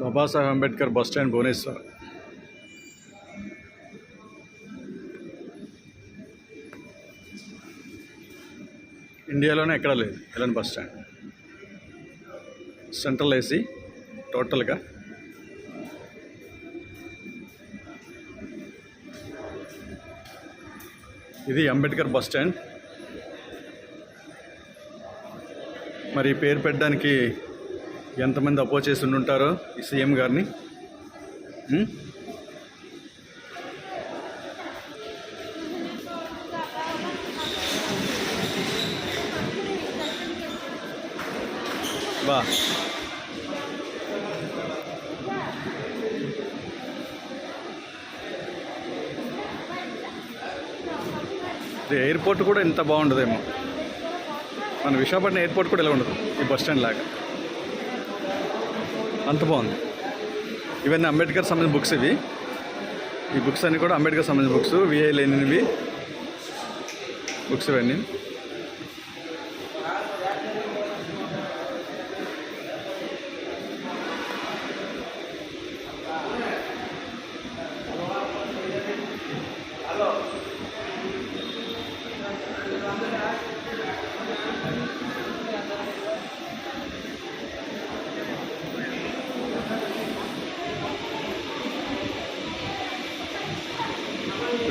Babasaheb Ambedkar bus stand Bhubaneswar. ఇండియాలోనే ఎక్కడ లేదు ఎలన్ బస్ స్టాండ్. సెంట్రల్ ఏసీ టోటల్గా. ఇది అంబేద్కర్ బస్ స్టాండ్. మరి పేరు పెట్టడానికి ఎంతమంది అపోజ్ చేసి ఉండుంటారో ఈ సీఎం గారిని? బా. ఎయిర్పోర్ట్ కూడా ఇంత బాగుండదేమో. మన విశాఖపట్నం ఎయిర్పోర్ట్ కూడా ఇలా ఉండదు ఈ బస్ స్టాండ్ లాగా. అంత బాగుంది. ఇవన్నీ అంబేద్కర్ సంబంధించిన బుక్స్ ఇవి. ఈ బుక్స్ అన్నీ కూడా అంబేద్కర్ సంబంధించిన బుక్స్ విఐ లేనివి బుక్స్ ఇవన్నీ.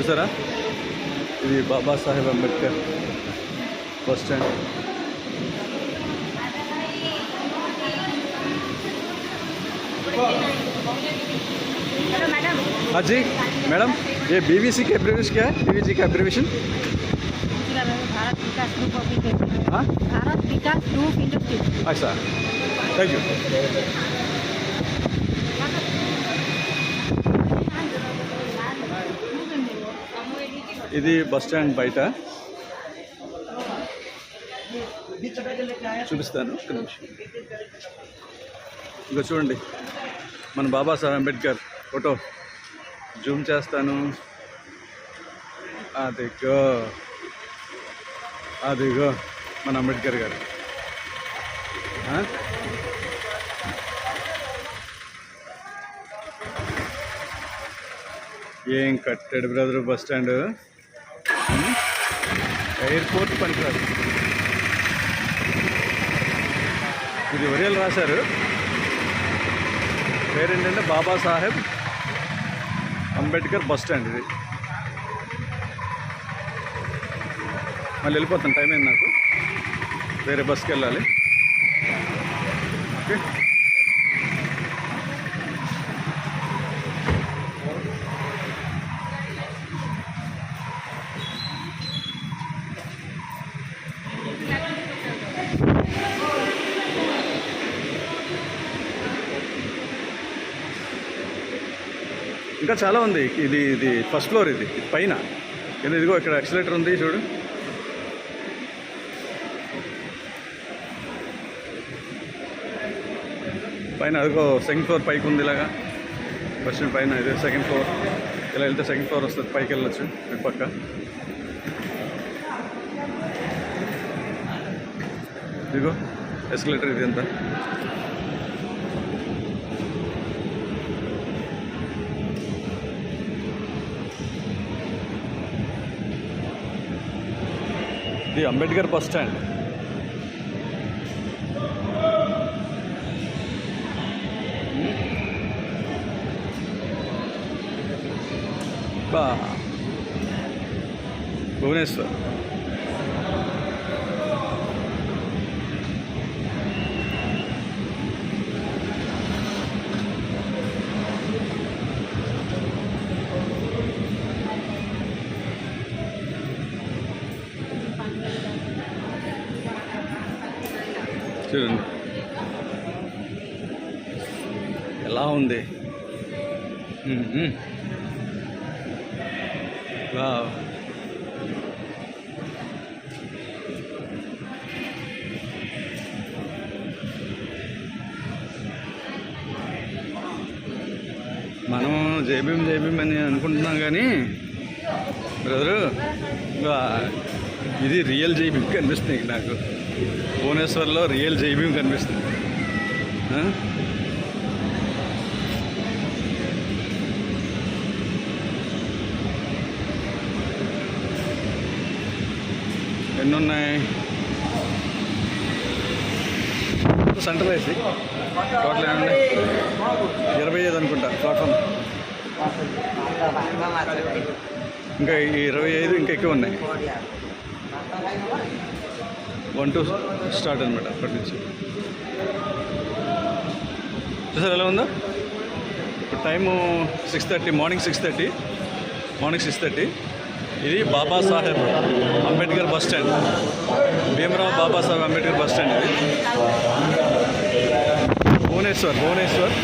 ज़रा। ये बाबा साहेब अंबेडकर बस स्टैंड हाँ जी मैडम ये बीबीसी के एब्रीवेशन क्या है? बीबीसी का abbreviation Bharat Vikas group of industry हाँ? Bharat Vikas group industry. अच्छा थैंक यू ఇది బస్ స్టాండ్ బయట. చూపిస్తాను ఒక్క నిమిషం. ఇంకా చూడండి మన బాబాసాహెబ్ అంబేద్కర్ ఫోటో. జూమ్ చేస్తాను. అదిగో అదిగో మన అంబేద్కర్ గారు. ఆ? ఏం కట్టాడు బ్రదర్ బస్ స్టాండ్? ఎయిర్పోర్ట్ పనికిరాదు. ఇది ఒరియల్ రాశారు. పేరేంటంటే బాబాసాహెబ్ అంబేద్కర్ బస్ స్టాండ్ ఇది. మళ్ళీ వెళ్ళిపోతాను టైం అయింది నాకు. వేరే బస్కి వెళ్ళాలి. ఓకే. ఇంకా చాలా ఉంది. ఇది ఇది ఫస్ట్ ఫ్లోర్ ఇది పైన. కింద ఇదిగో ఇక్కడ ఎక్సలేటర్ ఉంది చూడు. పైన అదిగో సెకండ్ ఫ్లోర్ పైకి ఉంది ఇలాగా. ఫస్ట్ పైన ఇదే సెకండ్ ఫ్లోర్ ఇలా వెళ్తే సెకండ్ ఫ్లోర్ వస్తుంది పైకి వెళ్ళొచ్చు ఇటు పక్క. ఇదిగో ఎస్కలేటర్ ఇది ఎంత? ఇది అంబేద్కర్ బస్ స్టాండ్. బా. భువనేశ్వర్. చూడండి. ఎలా ఉంది? మనం జేబీఎం జేబీఎం అని అనుకుంటున్నాం కానీ బ్రదరు ఇది రియల్ జేబీకి కనిపిస్తుంది నాకు. భువనేశ్వర్లో రియల్ జైబీం కనిపిస్తుంది. ఎన్నున్నాయి? సెంటర్ వేసి. టోటల్ ఏమన్నా ఇరవై ఐదు అనుకుంటా ప్లాట్ఫామ్ ఇంకా ఇరవై ఐదు ఇంకా ఎక్కువ ఉన్నాయి. వన్ టూ స్టార్ట్ అనమాట అక్కడి నుంచి. చూసారు ఎలా ఉందా? ఇప్పుడు time six thirty morning six thirty morning six thirty. ఇది Babasaheb Ambedkar bus stand. Bhimrao Babasaheb Ambedkar bus stand ఇది. భువనేశ్వర్ భువనేశ్వర్.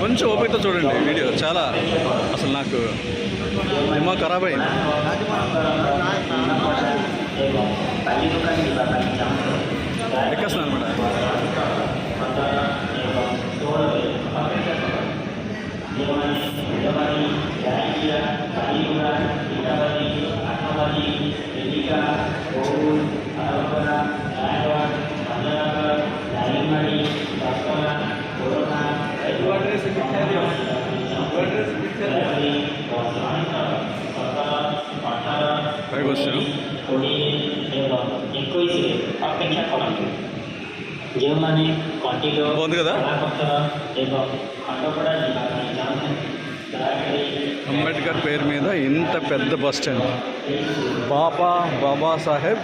కొంచెం ఓపికతో చూడండి వీడియో. చాలా అసలు నాకు దిమాగ్ ఖరాబ్ అయింది. ఎక్కేస్తున్నాను అనమాట ఇక్కడికి వచ్చాను బాగుంది కదా? అంబేద్కర్ పేరు మీద ఇంత పెద్ద బస్ స్టాండ్. బాబా సాహెబ్